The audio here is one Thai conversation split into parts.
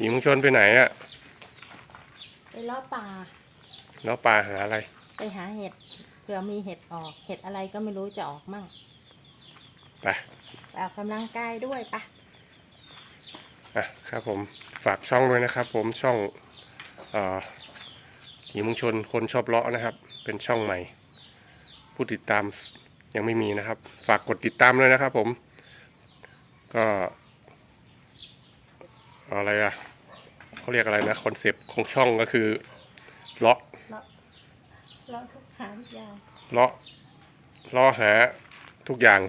หญิงชนไปไหนอะไปเลาะป่าแล้วปลาหาอะไร ไปหาเห็ดเผื่อมีเห็ดออกเห็ดอะไรก็ไม่รู้จะออกมั่งไปไปออกกำลังกายด้วยปะอะครับผมฝากช่องด้วยนะครับ ผมช่องเอ่อหญิงมุงชนคนชอบเลาะนะครับ เป็นช่องใหม่ ผู้ติดตามยังไม่มีนะครับ ฝากกดติดตามเลยนะครับ ผม ก็ อะไรอะเขาเรียกอะไรนะคอนเซปต์ของช่องก็คือเลาะเลาะทุกหางยาวเลาะเลาะหาทุกอย่าง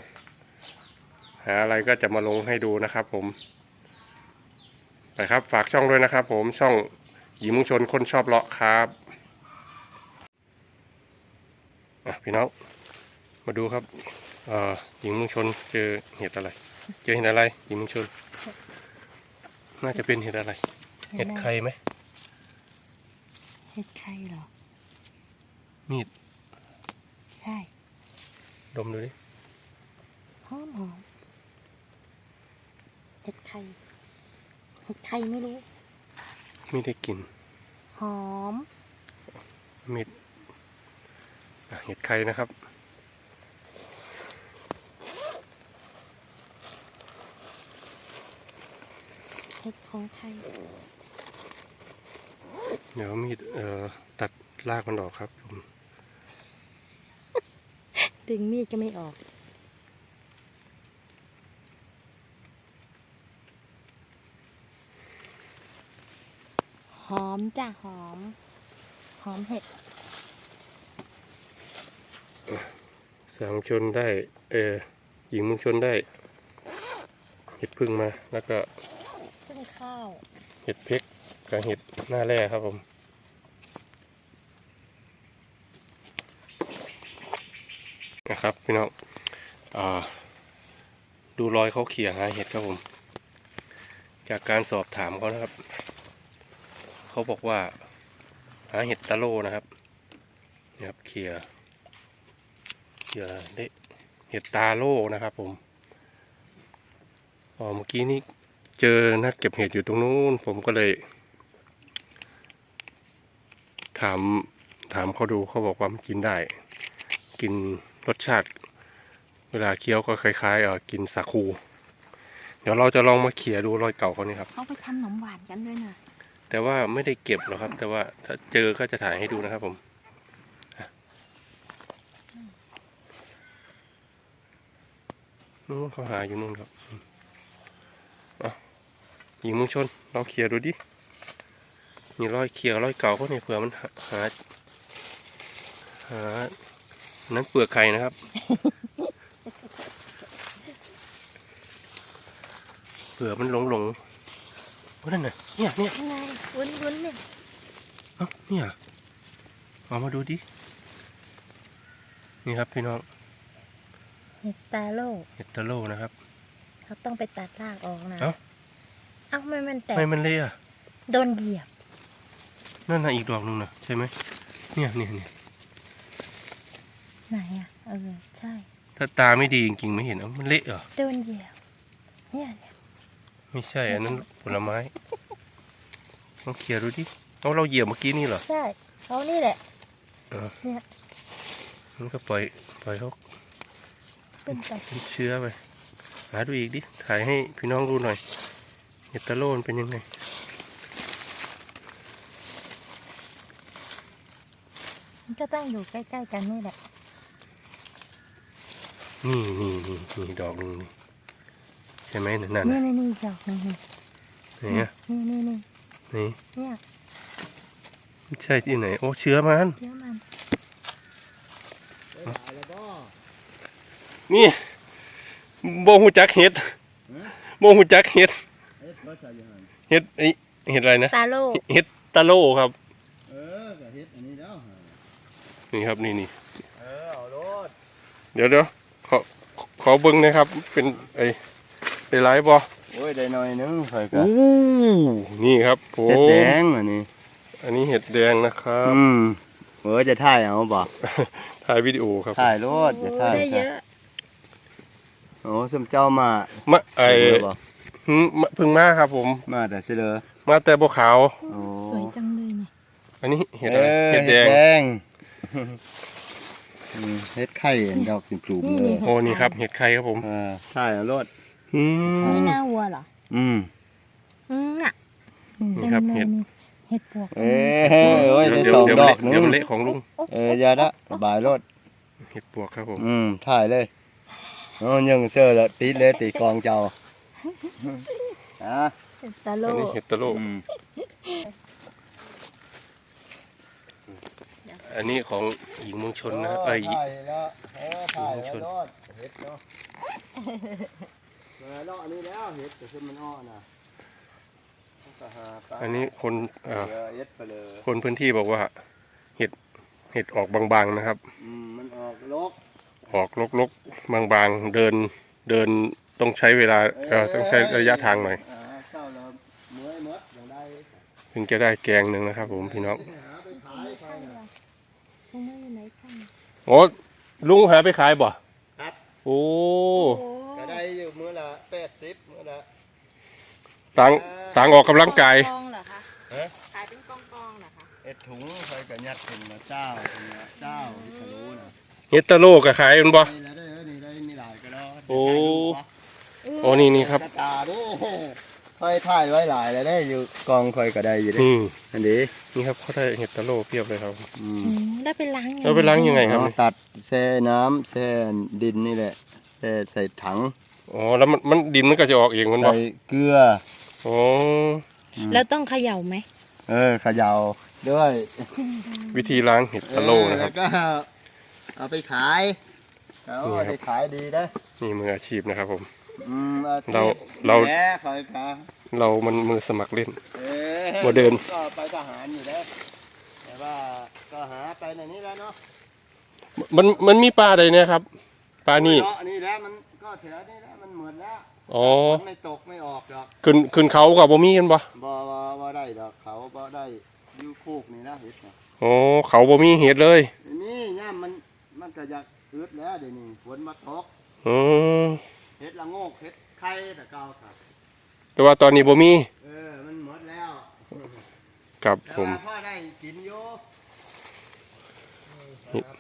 หาอะไรก็จะมาลงให้ดูนะครับ ผมไปครับฝากช่องด้วยนะครับ ผมช่องหญิงมุงชนคนชอบเลาะครับอะพี่น้องมาดูครับเอ่อหญิงมุงชนเจอเห็ดอะไร เจอเห็ดอะไรหญิงมุงชน น่าจะเป็นเห็ดอะไร เห็ดไข่ไหมเห็ดไข่เหรอ มีด ใช่ ดมดูดิหอมหอมเห็ดไข่ เห็ดไข่ไม่รู้ ไม่ได้กลินหอม มีดอะเห็ดไข่นะครับ เห็ดของไทย เดี๋ยวมีดเอ่อตัดรากมันออกครับผมดึงมีดก็ไม่ออก หอมจ้ะหอม หอมเห็ดสางชนได้ เออหญิงมุงชนได้เห็ดพึ่งมาแล้วก็ขึ้นข้าวเห็ดเพกกับเห็ดหน้าแร่ครับผมนะครับพี่น้องอ่าดูรอยเขาเขี่ยหาเห็ดครับผม จากการสอบถามเขานะครับ เขาบอกว่าหาเห็ดตะโลนะครับนี่ครับเขี่ยเขี่ยได้เห็ดตาโลนะครับผมอ๋อเมื่อกี้นี้ เจอนักเก็บเห็ดอยู่ตรงนู้น ผมก็เลย ถามถามเขาดูเขาบอกว่ามันกินได้ กินรสชาติ เวลาเคี้ยวก็คล้ายๆเออกินสาคู เดี๋ยวเราจะลองมาเขี่ยดูรอยเก่าเขานี่ครับเขาไปทำขนมหวานกันด้วยนะแต่ว่าไม่ได้เก็บหรอกครับ แต่ว่าถ้าเจอก็จะถ่ายให้ดูนะครับผมอะนู้นเขาหาอยู่นู่นครับอืมเอะ หญิงมุงชนลองเคลียร์ดูดิมีรอยเคลียร์รอยเก่าเขาเนี่ยเผื่อมันหาหาหานั้นเปลือกไข่นะครับ เผื่อมันหลงหลงๆว่านั่นน่ะเนี่ยเนี่ยยังไงวุ้นวุ้นเนี่ยเอ้าเนี่ยเอามาดูดินี่ครับพี่น้องเห็ดตาโลกเห็ดตะโลนะครับ เขาต้องไปตัดรากออกนะ เอ้าเอ้ามันมันแตกไม่มันเละอะ โดนเหยียบ นั่นน่ะอีกดอกหนึงนะใช่ไหมเนี่ยเนี่ยเนี่ยไหนอะ เออ ใช่ ถ้าตาไม่ดีจริงๆไม่เห็นเอ้ามันเละเหรอ โดนเหยียบ เนี่ยเนี่ยไม่ใช่ อันนั้นผลไม้ลองเคลียร์ดูดิเอาเราเหยียบเมื่อกี้นี่เหรอ ใช่เขานี่แหละมันก็ปล่อยปล่อยเขาเป็นไปเป็นเชื้อไป หาดูอีกดิ ถ่ายให้พี่น้องดูหน่อย เห็ดตะโลมันเป็นยังไงมันก็ต้องอยู่ใกล้ๆกันนี่แหละ นี่นี่นี่นี่ดอกหนึงนี่ใช่ไหมนั่นน่ะนี่นี่นี่ดอกหนึงนี่ไหนอะนี่นี่นี่นี่เนี่ยไม่ใช่ที่ไหน โอ้เชื้อมันเดี๋ยวมันนี่โบหูจักเห็ดโบหูจักเห็ด เฮ็ดบ่ใช่อยังไงเห็ดไอเห็ดอะไรนะตาโลกเห็ดตะโลครับเออก็เฮ็ดอันนี้แล้วฮะนี่ครับนี่นี่เออเอาโลดเดี๋ยวเดี๋ยวขอขอเบิ้งนะครับ เป็นไอไอไลฟ์บอโอ้ยได้หน่อยนึงข่อยก็อู้นี่ครับโอ้เฮ็ดแดงอันนี้ อันนี้เห็ดแดงนะครับ อืมเออจะถ่ายเอาบ่ถ่ายวิดีโอครับถ่ายโลดจะถ่ายได้เยอะโอ้สมเจ้ามามาไอ เสิร์ฟบ่หืมมาเพึ่งมาครับ ผม มาแต่สิเลอมาแต่บัวขาว โอ้สวยจังเลยเนี่ยอันนี้เห็ดเออะไรอเห็ดแดง งอืมเฮ็ดไข่เห็นดอกจุ่มๆเลยโอ้นี่ครับเห็ดไข่ครับผมเออถ่ายเอารถอืมนี่หน้าวัวเหรออืมอืมอะนี่ครับต็มลยเห็ดนี่เห็ดปวกเอ้ยโอ้ยได้เดี๋ยวสองเดี๋ยวดมันอกหนึเดี๋ยวงมันเละของลุงเอออย่าละสบายรถเห็ดปวกครับผมอืมถ่ายเลยโอ้ยังเสื้อละติดเลยติดกองเจ้า อะเห็ดตะโลอันนี้เห็ดตะโลอืมอันนี้ของหญิงเมืองชนนะครับเอ้ย ถ่ายแล้วเออถ่ายชแล้วนรถเฮ็ดเนาะเออเลาะอันนี้แล้วเฮ็ดแต่ขึ้นมันอ้อน่ะก็หาไปอันนี้คนเอ่อเออเฮ็ดไปเลยคนพื้นที่บอกว่าเห็ดเห็ดออกบางๆนะครับ อืมมันออกลกออกลกๆบางๆเดินเดิน ต้องใช้เวลาเอ่อต้องใช้ระยะทางหน่อยอ่าเจ้าเราเมื่อยหมดอย่างใดถึงจะได้แกงหนึ่งนะครับ ผมพี่น้องหาไปขายไปน่ะลุงไม่อยู่ไหนข้างโอ้ลุงหาไปขายบ่ครับโอ้ก็ได้อยู่มื้อละแปดสิบมื้อละต่างต่างออกกำลังกายกองเหรอคะเอ๊ะขายเป็นกองกองเหรอคะเอ็ดถุงใส่กระยัดถุงละเจ้าถุงละเจ้าที่ทะลุน่ะเฮ็ดตะโลก็ขายแมันบ่นี่แล้วได้เออนี่ได้มีหลายก็ได้โอ้ โอ้นี่นี่ครับกระตาเด้ค่อยถ่ายไว้หลายแล้วได้อยู่กองค่อยก็ได้อยู่เด้นี่อันนี้นี่ครับเขาได้เห็ดตะโลเพียบเลยครับ อืมอืมได้ไปล้างยังแล้วไปล้างยังไงครับ เอาตัดแช่น้ำแช่ดินนี่แหละแช่ใส่ถังอ๋อแล้วมันมันดินมันก็จะออกเองมันบ่ใส่เกลือ อ๋อแล้วต้องเขย่าไหมเออเขย่าด้วยวิธีล้างเห็ดตะโลนะครับเออแล้วก็เอาไปขายเอานี่ครับ ไปขายดีนะนี่มืออาชีพนะครับผมอืมอที่ เราเรา แหน่คอยขาเรามันมือสมัครเล่น เออบ่เดิน ก็ไปทหารอยู่แล้วแต่ว่าก็หาไปในนี้แล้วเนาะมันมันมีปลาใดเนี่ยครับปลานี่เนาะนี่แล้วมันก็แถวนี้แล้วมันเหมือนแล้วอ๋อฝนไม่ตกไม่ออกดอกขึ้นขึ้นเขากับบ่มีกันบ่บ่บ่บ่ได้ดอกเขาบ่ได้อยูคูกนี่นะเห็ดนะอ๋อเขาบ่มีเห็ดเลยนี่ย่ามมันมันก็อยากอึดแล้วเดี๋ยวนี้ฝนมาตกอ๋อ เห็ดละโงกเห็ดไข่แต่เก่าครับ แต่ว่าตอนนี้บ่มีเออ มันหมดแล้วกับแต่ผม ว่าพ่อได้กินอยู่นี่ไป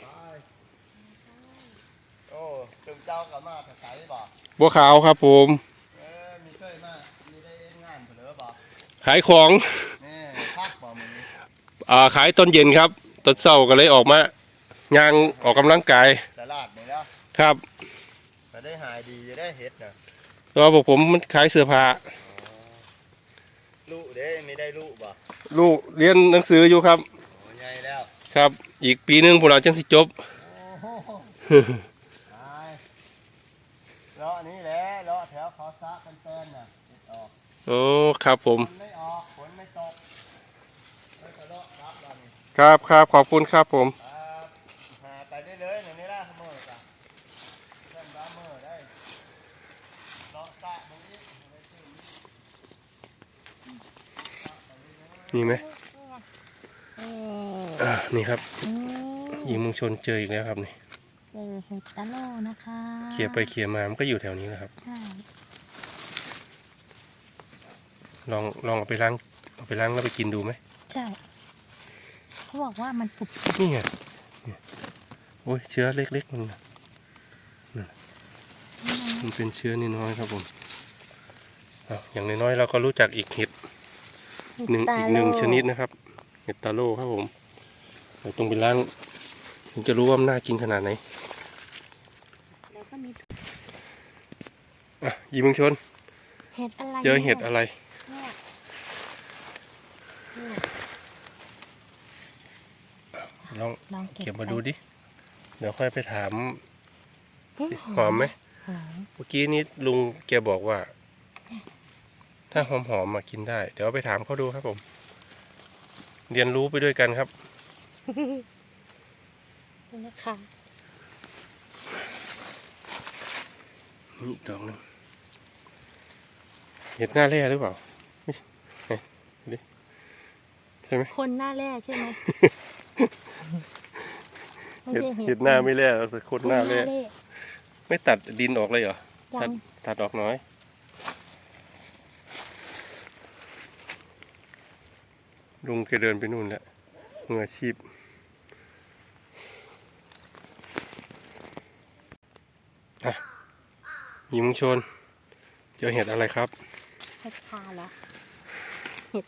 โอ้ตึงเจ้ากับมาแต่ใสบ่บัวขาวครับผม เออมีเคยมามีได้เอ็นงานเผลอบ่ขายของนี่พักบ่มืออ่าขายตอนเย็นครับตอนเช้าก็เลยออกมาย่างออกกำลังกายตลาดนี่แล้วครับ ก็ได้หายดีจะได้เห็ดนะแล้วพวกผมมันขายเสื้อผ้าลูกเด้มีได้ลูกบ่ลูกเรียนหนังสืออยู่ครับโอ้ใหญ่แล้วครับ อีกปีหนึงพวกเราจังสิจบโอ้โหตายเลาะนี่แหละเลาะแถวเขาซะกันแฟนน่ะเห็ดออกโอ้ครับผมฝนไม่ออกฝนไม่ตกแล้วก็เลาะรับเรานี่ครับครับขอบคุณครับผม ครับหาไปได้เลยอย่างนี้ละเมื่อจ้ะเส้นบ้าเมื่อได้เลาะซะตรงนี้ได้ชื่อนี้ มีไหมเอออ่านี่ครับอืมยิงเมุงชนเจออีกแล้วครับนี่เจอเห็ดตะโลนะคะเคลียร์ไปเคลียร์มามันก็อยู่แถวนี้แหละครับใช่ลองลองเอาไปล้างเอาไปล้างแล้วไปกินดูไหมใช่เขาบอกว่ามันปุบนี่ไงเนี่ยโอ้ยเชื้อเล็กๆมันน่ะนั่นมันเป็นเชื้อนิดน้อยครับผมเอาอย่างน้อยๆเราก็รู้จักอีกเห็ด หนึ่งตาอีกโลหนึ่งชนิดนะครับ เห็ดตาโล่ครับผมเราต้องไปล้างถึงจะรู้ว่ามันน่ากินขนาดไหนแล้วก็มีอะยิงมึงชน เห็ดอะไรเจอเห็ดอะไรเนี่ยเนี่ยลองลองเก็บเก็บมาไปดูดิ เดี๋ยวค่อยไปถามเฮ้ยหอมไหมหอมเมื่อกี้นี้ลุงแกบอกว่า ถ้าหอมหอมๆมากินได้ เดี๋ยวไปถามเขาดูครับผม เรียนรู้ไปด้วยกันครับนี่นะคะนี่อีกดอกหนึงเห็ดหน้าแร่หรือเปล่าไม่ไหนดูดิใช่ไหมคนหน้าแร่ใช่ไหมไม่เห็ดใช่เห็ดหน้าไม่แร่แต่คนหน้าแร่แร่ไม่ตัดดินออกเลยเหรอยังตัดออกน้อย ลุงแกเดินไปนู่นแล้วมืออาชีพ อะหญิงชน เจอเห็ดอะไรครับ เห็ดคาเหรอ เห็ด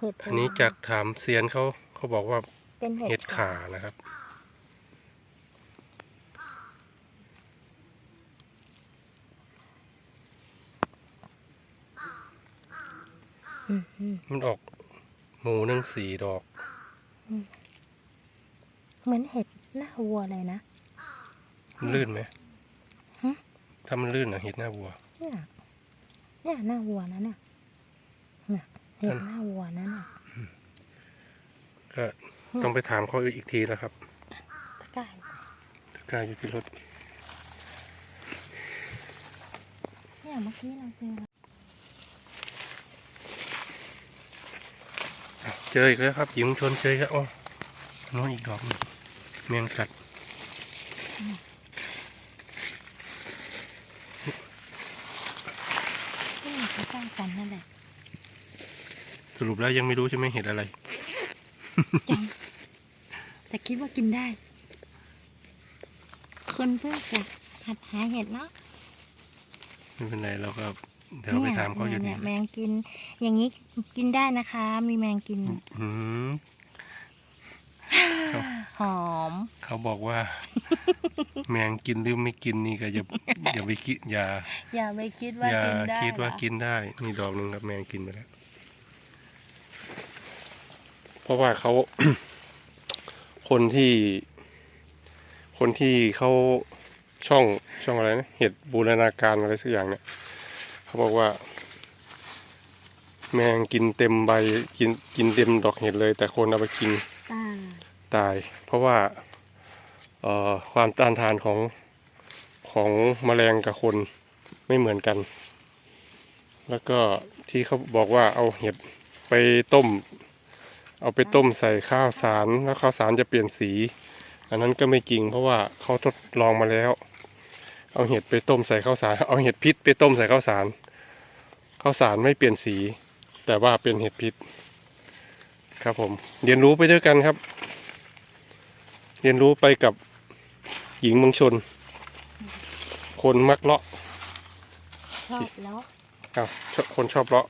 เห็ดอันนี้จากถามเซียนเขาเขาบอกว่าเป็นเห็เห็ดดขานะครับอืมอืมมันออก หมูหนึ่งสี่ดอก เหมือนเห็ดหน้าวัวเลยนะมันลื่นไหมฮะ ถ้ามันลื่นอะเห็ดหน้าวัว เนี่ยเนี่ยหน้าวัวนะเนี่ยเนี่ยเห็ดหน้าวัวนะเนี่ยก็ต้องไปถามเขาอีกทีแล้วครับ ตะกร้ายตะกร้าอยู่ที่รถ เนี่ยเมื่อกี้เราเจออะ เจออีกแล้วครับหญิงชนเจออีกแล้วอ๋อโน้นอีกดอกหนึ่งแมงกัดที่ใกล้ๆกันนั่นแหละสรุปแล้วยังไม่รู้ใช่ไหมเห็ดอะไรจังแต่คิดว่ากินได้ คนเพื่อจะหัดหาเห็ดเนาะไม่เป็นไรเราก็ เดี๋ยวไปถามเขาอยู่เนี่นี่ยแมงกิน อย่างนี้กินได้นะคะ มีแมงกิน อืมหอม เขาบอกว่า แมงกินหรือไม่กินนี่ก็อย่าอย่าไปคิดอย่าอย่าไปคิดว่าอย่ากินได้คิดว่าเหรอกินได้ นี่ดอกหนึ่งครับแมงกินไปแล้ว เพราะว่าเขา คนที่ คนที่เขาช่องช่องอะไรนะเห็ดบูรณาการอะไรสักอย่างเนี่ย เขาบอกว่า แมงกินเต็มใบกินกินเต็มดอกเห็ดเลย แต่คนเอาไปกินตาตาย เพราะว่าเอ่อความต้านทานของของแมลงกับคนไม่เหมือนกัน แล้วก็ที่เขาบอกว่าเอาเห็ดไปต้ม เอาไปต้มใส่ข้าวสารแล้วข้าวสารจะเปลี่ยนสี อันนั้นก็ไม่จริง เพราะว่าเขาทดลองมาแล้ว เอาเห็ดไปต้มใส่ข้าวสาร เอาเห็ดพิษไปต้มใส่ข้าวสาร ข้าวสารไม่เปลี่ยนสี แต่ว่าเป็นเห็ดพิษ ครับผม เรียนรู้ไปด้วยกันครับ เรียนรู้ไปกับหญิงเมืองชน คนมักเลาะชอบแล้วอ้าวชอบคนชอบเลาะ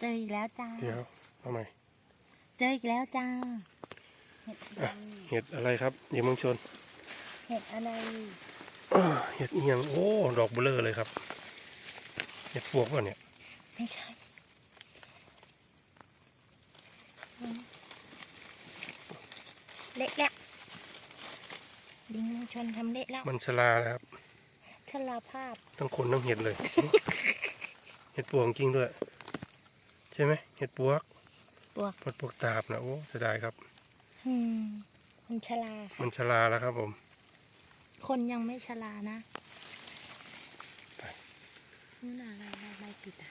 เจออีกแล้วจ้าเดี๋ยวทำไมเจออีกแล้วจ้าเห็ดอะไรเห็ดอะไรครับหญิงเมืองชน เห็ดอะไรอ้อเห็ดเอียงโอ้ ดอกเบลอเลยครับ เห็ดปวกวะเนี่ย ไม่ใช่เละแล้วดิงมังชนทำเละแล้วมันชลานะครับชลาภาพทั้งคนทั้งเห็ดเลย เห็ดปวกจริงด้วย ใช่ไหมเห็ดปวกปวกปวดปวกตาบนะโอ้เสียดายครับอืมมันชลาค่ะมันชลาแล้วครับผม คนยังไม่ชลานะ ไป นี่นอะไรอะไรอะไรปิดอะ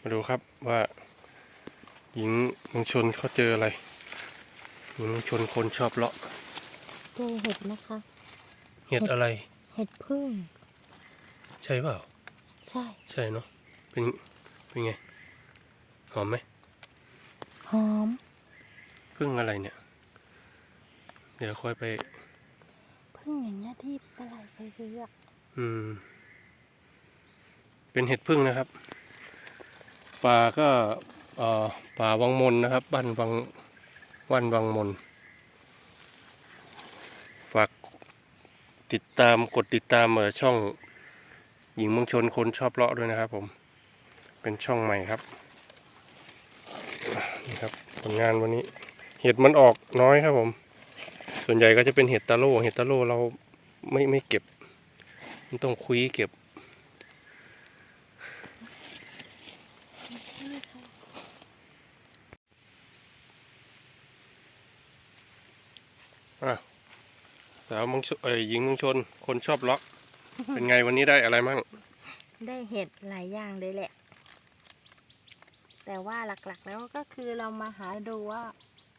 มาดูครับว่าหญิงเมืองชนเขาเจออะไรหญิงเมืองชนคนชอบเลาะเจอเห็ดนะคะ เห็ดอะไร เห็ดพึ่ง ใช่เปล่า ใช่ ใช่เนาะเป็นเป็นไง หอมไหมหอมพึ่งอะไรเนี่ย เดี๋ยวค่อยไปพึ่งอย่างเงี้ยที่ปลาไหลเคยซื้ออะอืม เป็นเห็ดพึ่งนะครับ ป่าก็ป่าวังมนนะครับ บ้านวังวันวังมน ฝากติดตามกดติดตามเออช่องหญิงเมืองชนคนชอบเลาะด้วยนะครับผม เป็นช่องใหม่ครับนี่ครับผลงานวันนี้ เห็ดมันออกน้อยครับผม ส่วนใหญ่ก็จะเป็นเห็ดตาโล่เห็ดตาโล่เราไม่ไม่เก็บ มันต้องคุยเก็บ อะสาวเมองชเอ้ยหญิงเมืองชน คนชอบเลาะ เป็นไงวันนี้ได้อะไรมั่ง ได้เห็ดหลายอย่างเลยแหละ แต่ว่าหลักๆแล้วก็คือเรามาหาดูว่า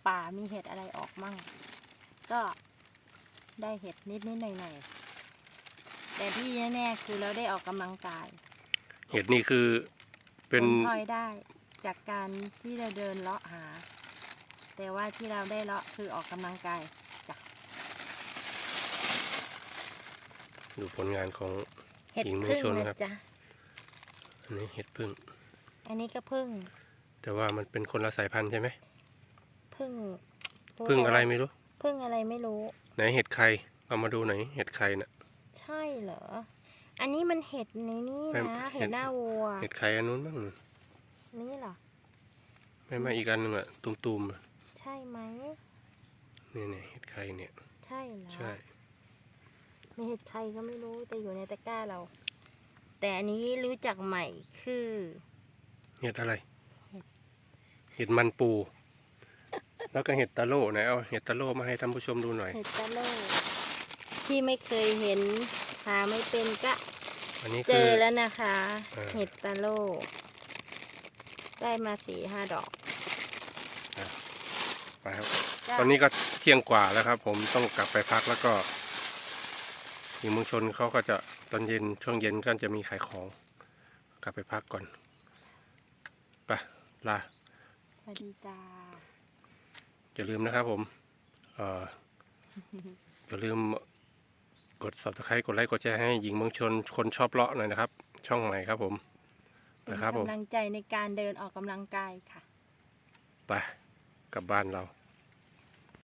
ป่ามีเห็ดอะไรออกมั่ง ก็ได้เห็ดนิดนิดๆหน่อยหน่อยๆ แต่ที่แน่ๆคือเราได้ออกกำลังกายเห็ดนี่คือเป็นผลพลอยได้จากการที่เราเดินเลาะหา แต่ว่าที่เราได้เลาะคือออกกำลังกายจ้ะ ดูผลงานของเห็ดหญิงเมืองพึ่งชนนะครับ จ๊ะ อันนี้เห็ดพึ่ง อันนี้ก็พึ่งแต่ว่ามันเป็นคนละสายพันธุ์ใช่ไหมพึ่งพึ่งอะไรแต่ว่าไม่รู้ พึ่งอะไรไม่รู้ ไหนเห็ดใครเอามาดูหน่อยเห็ดใครน่ะ ใช่เหรอ อันนี้มันเห็ดในนี่ไม่นะ เห็เห็ด ดหน้าวัว เห็ดใครอันนู้นบ้างนี่เหรอ ไม่ไม่อีกอันหนึ่งอะตุ่มๆอะใช่ไหม นี่เนี่ยเห็ดใครเนี่ย ใช่เหรอ ใช่ มีเห็ดใครก็ไม่รู้แต่อยู่ในตะกร้าเรา แต่อันนี้รู้จักใหม่คือเห็ดอะไร เห็ดเห็ดมันปู แล้วก็เห็ดตะโล่ไหนเอาเห็ดตะโล่มาให้ท่านผู้ชมดูหน่อย เห็ดตะโลที่ไม่เคยเห็นหาไม่เป็นก็อันนี้เจคือ อแล้วนะคะ เออ เห็ดตะโลได้มาสี่ห้าดอกไปครับ จ้ะตอนนี้ก็เที่ยงกว่าแล้วครับ ผมต้องกลับไปพักแล้วก็ หญิงเมืองชนเขาก็จะตอนเย็นช่วงเย็นก็จะมีขายของ กลับไปพักก่อนไปลาสวัสดีจ้าอย่าลืมนะครับผมเอ่ออย่าลืมกด subscribe กดไลค์กดแชร์ให้หญิงเมืองชนคนชอบเลาะหน่อยนะครับ ช่องใหม่ครับผมเป็นนะครับผมกำลังใจในการเดินออกกำลังกายค่ะ ไปกลับบ้านเรา